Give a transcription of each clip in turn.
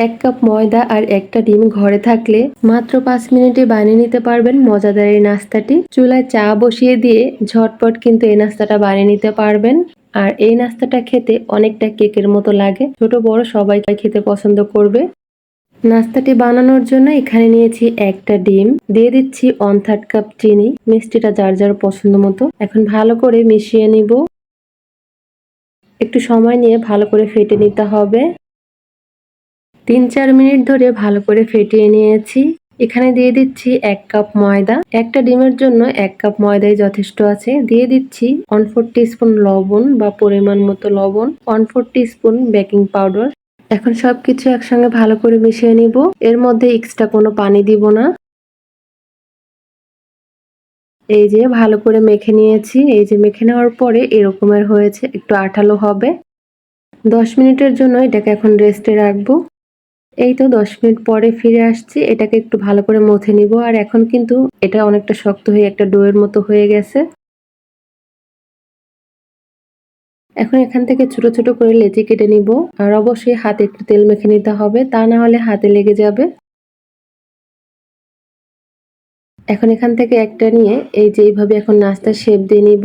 এক কাপ ময়দা আর একটা ডিম ঘরে থাকলে মাত্র পাঁচ মিনিটে বানিয়ে নিতে পারবেন মজাদার এই নাস্তাটি। চুলায় চা বসিয়ে দিয়ে ঝটপট কিন্তু এই নাস্তাটা বানিয়ে নিতে পারবেন। আর এই নাস্তাটা খেতে অনেকটা কেকের মতো লাগে। ছোট, বড় সবাই খেতে পছন্দ করবে। নাস্তাটি বানানোর জন্য এখানে নিয়েছি একটা ডিম। দিয়ে দিচ্ছি ওয়ান থার্ড কাপ চিনি। মিষ্টিটা যার যার পছন্দ মতো। এখন ভালো করে মিশিয়ে নিব। একটু সময় নিয়ে ভালো করে ফেটে নিতে হবে। তিন চার মিনিট ধরে ভালো করে ফেটিয়ে নিয়েছি। এখানে দিয়ে দিচ্ছি এক কাপ ময়দা। একটা ডিমের জন্য এক কাপ ময়দাই যথেষ্ট আছে। দিয়ে দিচ্ছি ওয়ান ফোর স্পুন লবণ বা পরিমাণ মতো লবণ one four spoon baking powder এখন সবকিছু একসঙ্গে ভালো করে মিশিয়ে নিব। এর মধ্যে এক্সট্রা কোনো পানি দিব না। এই যে ভালো করে মেখে নিয়েছি। এই যে মেখে নেওয়ার পরে এরকমের হয়েছে, একটু আঠালো হবে। দশ মিনিটের জন্য এটাকে এখন রেস্টে রাখব। এই তো দশ মিনিট পরে ফিরে আসছি। এটাকে একটু ভালো করে মথে নিব। আর এখন কিন্তু এটা অনেকটা শক্ত হয়ে একটা ডোয়ের মতো হয়ে গেছে। এখন এখান থেকে ছোট ছোট করে লেচি কেটে নিব। আর অবশ্যই হাতে একটু তেল মেখে নিতে হবে। তা না হলে হাতে লেগে যাবে। এখন এখান থেকে একটা নিয়ে এই যে এইভাবে এখন নাস্তার শেপ দিয়ে নিব।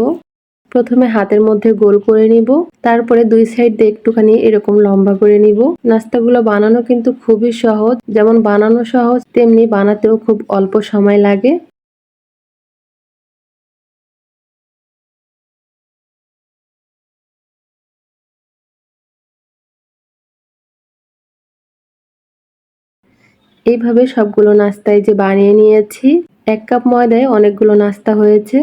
প্রথমে হাতের মধ্যে গোল করে নিব, তারপরে দুই সাইড দিয়ে একটুখানি এরকম লম্বা করে নিব। নাস্তাগুলো বানানো কিন্তু খুবই সহজ, যেমন বানানো সহজ, তেমনি বানাতেও খুব অল্প সময় লাগে। এইভাবে সবগুলো নাস্তায় যে বানিয়ে নিয়েছি, এক কাপ ময়দায় অনেকগুলো নাস্তা হয়েছে।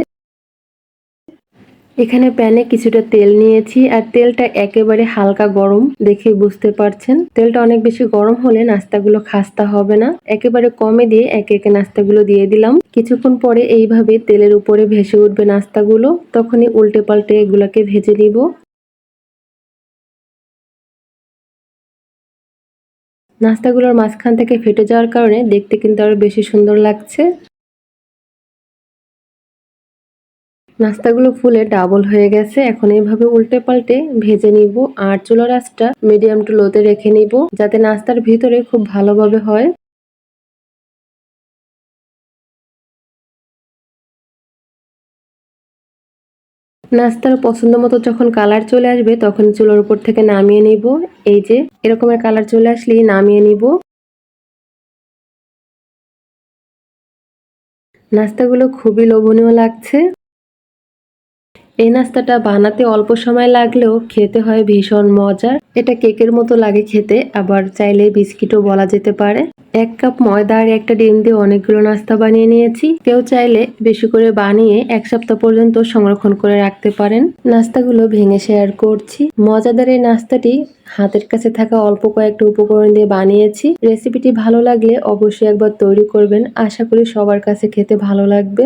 এখানে প্যানে কিছুটা তেল নিয়েছি আর তেলটা একেবারে হালকা গরম দেখে বুঝতে পারছেন। তেলটা অনেক বেশি গরম হলে নাস্তাগুলো খাস্তা হবে না। একেবারে কমে দিয়ে একে একে নাস্তাগুলো দিয়ে দিলাম। কিছুক্ষণ পরে এইভাবে তেলের উপরে ভেসে উঠবে নাস্তাগুলো। তখনই উল্টে পাল্টে এগুলোকে ভেজে নিব। নাস্তাগুলোর মাঝখান থেকে ফেটে যাওয়ার কারণে দেখতে কিন্তু আরও বেশি সুন্দর লাগছে। নাস্তাগুলো ফুলে ডাবল হয়ে গেছে। এখন এইভাবে উল্টে পাল্টে ভেজে নিব আর চুলার আঁচটা মিডিয়াম টু লোতে রেখে নিব যাতে নাস্তার ভিতরে খুব ভালোভাবে হয়। নাস্তার পছন্দ মতো যখন কালার চলে আসবে তখন চুলোর উপর থেকে নামিয়ে নিব। এই যে এরকমের কালার চলে আসলেই নামিয়ে নিব। নাস্তাগুলো খুবই লোভনীয় লাগছে। এই নাস্তাটা বানাতে অল্প সময় লাগলেও খেতে হয় ভীষণ মজার। এটা কেকের মতো লাগে খেতে, আবার চাইলে বিস্কিটও বলা যেতে পারে। এক কাপ ময়দা আর একটা ডিম দিয়ে অনেকগুলো নাস্তা বানিয়ে নিয়েছি। কেউ চাইলে বেশি করে বানিয়ে এক সপ্তাহ পর্যন্ত সংরক্ষণ করে রাখতে পারেন। নাস্তাগুলো ভেঙে শেয়ার করছি। মজাদার এই নাস্তাটি হাতের কাছে থাকা অল্প কয়েকটা উপকরণ দিয়ে বানিয়েছি। রেসিপিটি ভালো লাগলে অবশ্যই একবার তৈরি করবেন। আশা করি সবার কাছে খেতে ভালো লাগবে।